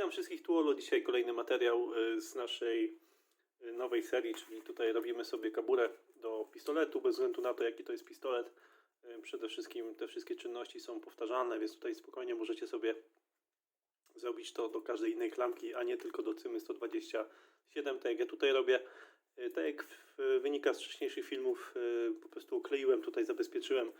Witam wszystkich tu Olo. Dzisiaj kolejny materiał y, z naszej y, nowej serii, czyli tutaj robimy sobie kaburę do pistoletu, bez względu na to jaki to jest pistolet. Y, Przede wszystkim te wszystkie czynności są powtarzalne, więc tutaj spokojnie możecie sobie zrobić to do każdej innej klamki, a nie tylko do cymy 127, tak jak ja tutaj robię. Tak jak wynika z wcześniejszych filmów, po prostu okleiłem tutaj, zabezpieczyłem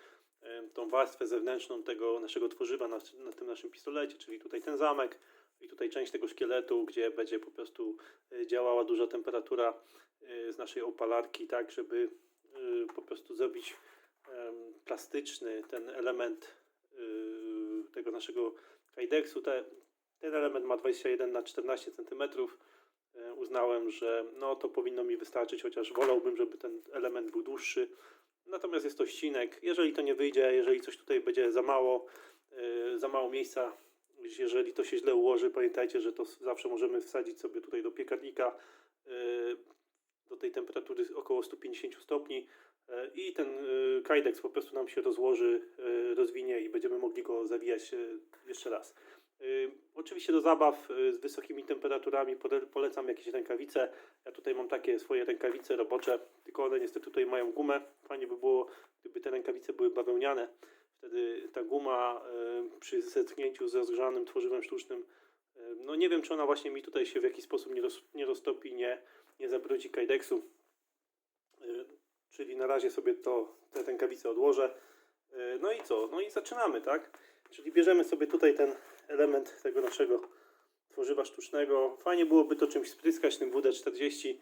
tą warstwę zewnętrzną tego naszego tworzywa na, na tym naszym pistolecie, czyli tutaj ten zamek i tutaj część tego szkieletu, gdzie będzie po prostu y, działała duża temperatura y, z naszej opalarki, tak żeby y, po prostu zrobić plastyczny ten element tego naszego kajdeksu. Te, ten element ma 21 na 14 cm. Uznałem, że no to powinno mi wystarczyć, chociaż wolałbym, żeby ten element był dłuższy. Natomiast jest to ścinek. Jeżeli to nie wyjdzie, jeżeli coś tutaj będzie za mało, za mało miejsca, jeżeli to się źle ułoży, pamiętajcie, że to zawsze możemy wsadzić sobie tutaj do piekarnika y, do tej temperatury około 150 stopni y, i ten y, kajdeks po prostu nam się rozłoży, rozwinie i będziemy mogli go zawijać jeszcze raz. Oczywiście do zabaw z wysokimi temperaturami polecam jakieś rękawice. Ja tutaj mam takie swoje rękawice robocze, tylko one niestety tutaj mają gumę. Fajnie by było, gdyby te rękawice były bawełniane. Wtedy ta guma y, przy zetknięciu z rozgrzanym tworzywem sztucznym, y, no nie wiem, czy ona właśnie mi tutaj się w jakiś sposób nie, roz, nie roztopi, nie, nie zabrudzi kajdeksu. Y, Czyli na razie sobie to, te rękawice odłożę. No i co? No i zaczynamy, tak? Czyli bierzemy sobie tutaj ten element tego naszego tworzywa sztucznego. Fajnie byłoby to czymś spryskać, tym WD-40.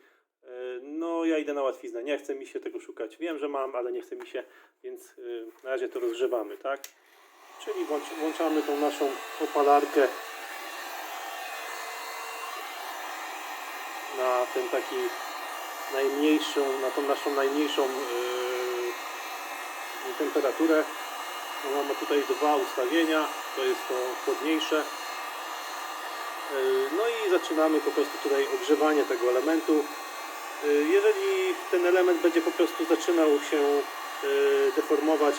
E, No, ja idę na łatwiznę. Nie chce mi się tego szukać. Wiem, że mam, ale nie chce mi się, więc y, na razie to rozgrzewamy, tak? Czyli włącz, włączamy tą naszą opalarkę na ten taki najmniejszą, na tą naszą najmniejszą yy, temperaturę. No, mamy tutaj dwa ustawienia, to jest to chłodniejsze. Yy, No i zaczynamy po prostu tutaj ogrzewanie tego elementu. Yy, Jeżeli ten element będzie po prostu zaczynał się yy, deformować,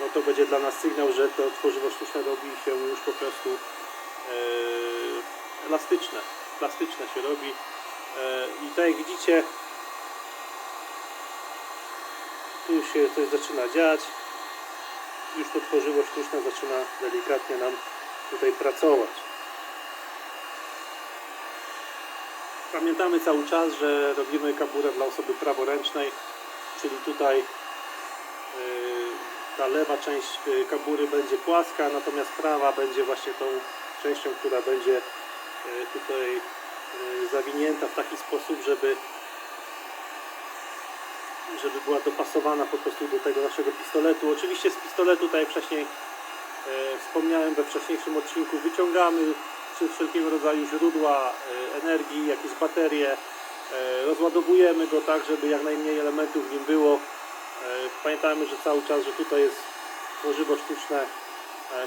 no to będzie dla nas sygnał, że to tworzywo sztuczne robi się już po prostu yy, elastyczne, plastyczne się robi. I tak jak widzicie, tu się coś zaczyna dziać. Już to tworzywo sztuczne zaczyna delikatnie nam tutaj pracować. Pamiętamy cały czas, że robimy kaburę dla osoby praworęcznej, czyli tutaj yy, ta lewa część yy, kabury będzie płaska, natomiast prawa będzie właśnie tą częścią, która będzie yy, tutaj zawinięta w taki sposób, żeby żeby była dopasowana po prostu do tego naszego pistoletu. Oczywiście z pistoletu, tak jak wcześniej e, wspomniałem we wcześniejszym odcinku, wyciągamy wszelkiego rodzaju źródła e, energii, jakieś baterie, e, rozładowujemy go tak, żeby jak najmniej elementów w nim było. E, pamiętajmy, że cały czas, że tutaj jest tworzywo sztuczne,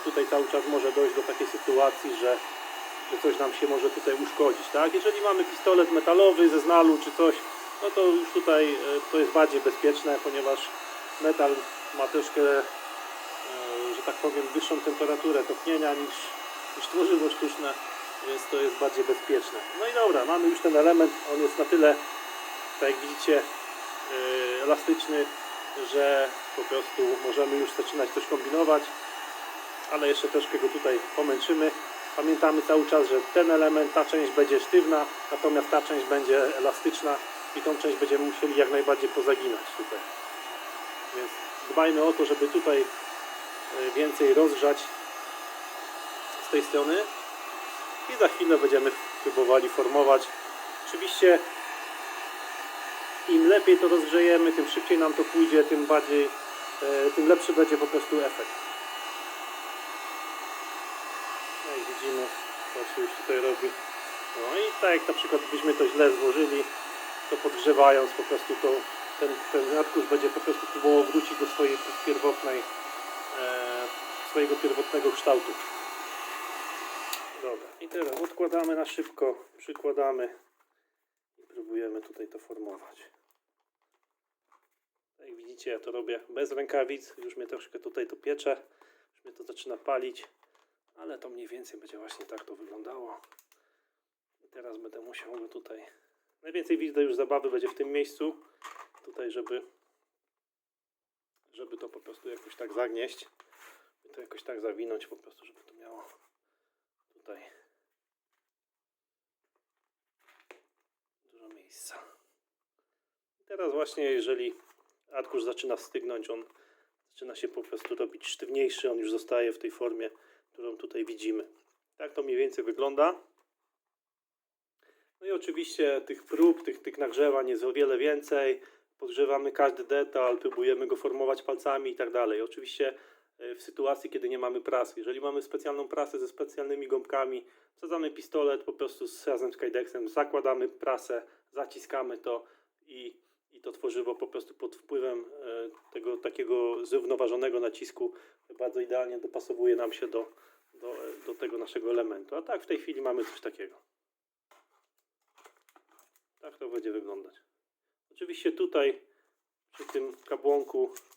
tutaj cały czas może dojść do takiej sytuacji, że, że coś nam się może tutaj uszkodzić. Tak? Jeżeli mamy pistolet metalowy ze znalu czy coś, no to już tutaj to jest bardziej bezpieczne, ponieważ metal ma troszkę, że tak powiem, wyższą temperaturę topnienia niż, niż tworzywo sztuczne, więc to jest bardziej bezpieczne. No i dobra, mamy już ten element, on jest na tyle, tak jak widzicie, e, elastyczny, że po prostu możemy już zaczynać coś kombinować, ale jeszcze troszkę go tutaj pomęczymy. Pamiętamy cały czas, że ten element, ta część będzie sztywna, natomiast ta część będzie elastyczna i tą część będziemy musieli jak najbardziej pozaginać tutaj. Więc dbajmy o to, żeby tutaj e, więcej rozgrzać z tej strony i za chwilę będziemy próbowali formować. Oczywiście im lepiej to rozgrzejemy, tym szybciej nam to pójdzie, tym bardziej, e, tym lepszy będzie po prostu efekt. No i widzimy, się już tutaj robi. No i tak jak na przykład byśmy to źle złożyli, to podgrzewając po prostu to ten, ten arkusz będzie po prostu próbował wrócić do swojej pierwotnej, e, swojego pierwotnego kształtu. Dobra, i teraz odkładamy na szybko, przykładamy i próbujemy tutaj to formować. Jak widzicie, ja to robię bez rękawic, już mnie troszkę tutaj to piecze, już mnie to zaczyna palić, ale to mniej więcej będzie właśnie tak to wyglądało. teraz będę musiał go tutaj. Najwięcej widzę już zabawy będzie w tym miejscu. Tutaj, żeby żeby to po prostu jakoś tak zagnieść. I to jakoś tak zawinąć po prostu, żeby to miało tutaj dużo miejsca. Teraz właśnie, jeżeli arkusz zaczyna stygnąć, on zaczyna się po prostu robić sztywniejszy, on już zostaje w tej formie, którą tutaj widzimy. Tak to mniej więcej wygląda. No i oczywiście tych prób, tych, tych nagrzewań jest o wiele więcej. Podgrzewamy każdy detal, próbujemy go formować palcami i tak dalej. Oczywiście w sytuacji, kiedy nie mamy prasy. Jeżeli mamy specjalną prasę ze specjalnymi gąbkami, wsadzamy pistolet po prostu z, razem z Kydexem, zakładamy prasę, zaciskamy to i, i to tworzywo po prostu pod wpływem e, tego takiego zrównoważonego nacisku bardzo idealnie dopasowuje nam się do, do, e, do tego naszego elementu. A tak w tej chwili mamy coś takiego. Tak to będzie wyglądać. Oczywiście tutaj przy tym kabłonku e,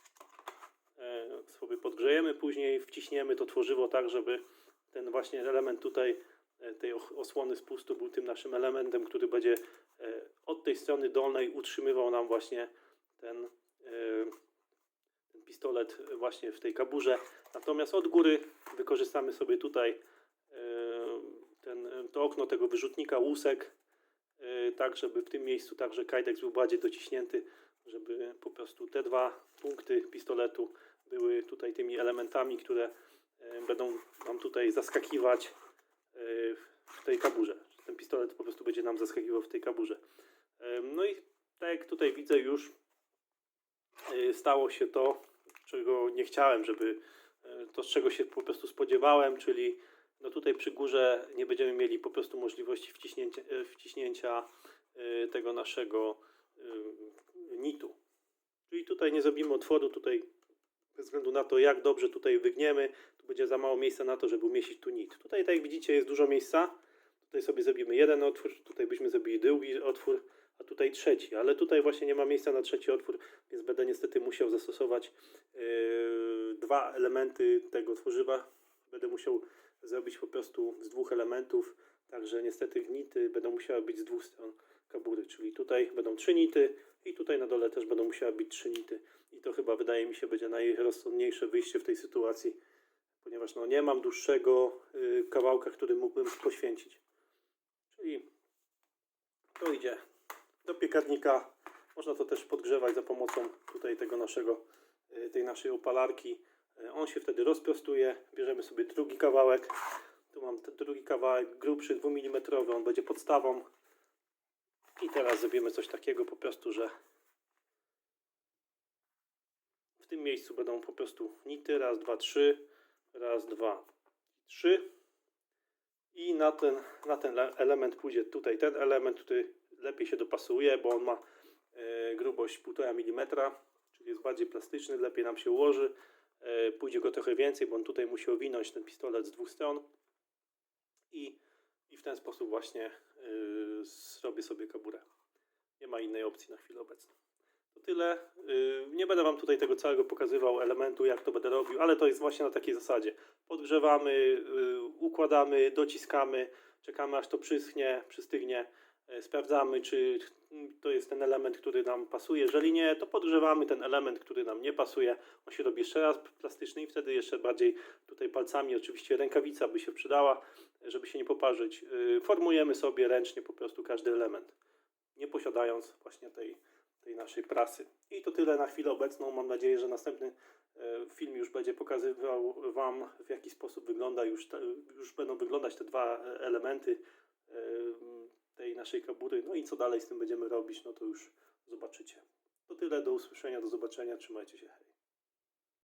sobie podgrzejemy, później wciśniemy to tworzywo tak, żeby ten właśnie element tutaj e, tej osłony spustu był tym naszym elementem, który będzie e, od tej strony dolnej utrzymywał nam właśnie ten, e, ten pistolet właśnie w tej kaburze. Natomiast od góry wykorzystamy sobie tutaj e, ten, to okno tego wyrzutnika łusek, e, tak żeby w tym miejscu także kajdex był bardziej dociśnięty, żeby po prostu te dwa punkty pistoletu były tutaj tymi elementami, które e, będą nam tutaj zaskakiwać e, w tej kaburze. Ten pistolet po prostu będzie nam zaskakiwał w tej kaburze. No i tak jak tutaj widzę już e, stało się to, czego nie chciałem, żeby to, z czego się po prostu spodziewałem, czyli no tutaj przy górze nie będziemy mieli po prostu możliwości wciśnięcia, wciśnięcia tego naszego nitu. Czyli tutaj nie zrobimy otworu, tutaj bez względu na to, jak dobrze tutaj wygniemy, tu będzie za mało miejsca na to, żeby umieścić tu nit. Tutaj, tak jak widzicie, jest dużo miejsca. Tutaj sobie zrobimy jeden otwór, tutaj byśmy zrobili drugi otwór, a tutaj trzeci. Ale tutaj właśnie nie ma miejsca na trzeci otwór, więc będę niestety musiał zastosować yy, dwa elementy tego tworzywa. Będę musiał zrobić po prostu z dwóch elementów, także niestety nity będą musiały być z dwóch stron kabury, czyli tutaj będą trzy nity i tutaj na dole też będą musiały być trzy nity. I to chyba wydaje mi się będzie najrozsądniejsze wyjście w tej sytuacji, ponieważ no, nie mam dłuższego y, kawałka, który mógłbym poświęcić. Czyli to idzie do piekarnika. Można to też podgrzewać za pomocą tutaj tego naszego, y, tej naszej opalarki. Y, On się wtedy rozprostuje. Bierzemy sobie drugi kawałek. Tu mam ten drugi kawałek grubszy, 2 mm. On będzie podstawą. I teraz zrobimy coś takiego po prostu, że w tym miejscu będą po prostu nity. Raz, dwa, trzy. Raz, dwa, trzy. I na ten, na ten le- element pójdzie tutaj ten element, który lepiej się dopasuje, bo on ma e, grubość 1,5 mm, czyli jest bardziej plastyczny, lepiej nam się ułoży. E, pójdzie go trochę więcej, bo on tutaj musi owinąć ten pistolet z dwóch stron. I, i w ten sposób właśnie e, zrobię sobie kaburę. Nie ma innej opcji na chwilę obecną. To tyle. Y, Nie będę Wam tutaj tego całego pokazywał elementu, jak to będę robił, ale to jest właśnie na takiej zasadzie. Podgrzewamy, y, układamy, dociskamy, czekamy aż to przyschnie, przystygnie, sprawdzamy, czy to jest ten element, który nam pasuje. Jeżeli nie, to podgrzewamy ten element, który nam nie pasuje. On się robi jeszcze raz plastyczny i wtedy jeszcze bardziej tutaj palcami, oczywiście rękawica by się przydała, żeby się nie poparzyć. Y, Formujemy sobie ręcznie po prostu każdy element, nie posiadając właśnie tej tej naszej prasy. I to tyle na chwilę obecną. Mam nadzieję, że następny e, film już będzie pokazywał Wam, w jaki sposób wygląda już, te, już będą wyglądać te dwa e, elementy e, tej naszej kabury. No i co dalej z tym będziemy robić, no to już zobaczycie. To tyle, do usłyszenia, do zobaczenia, trzymajcie się, hej.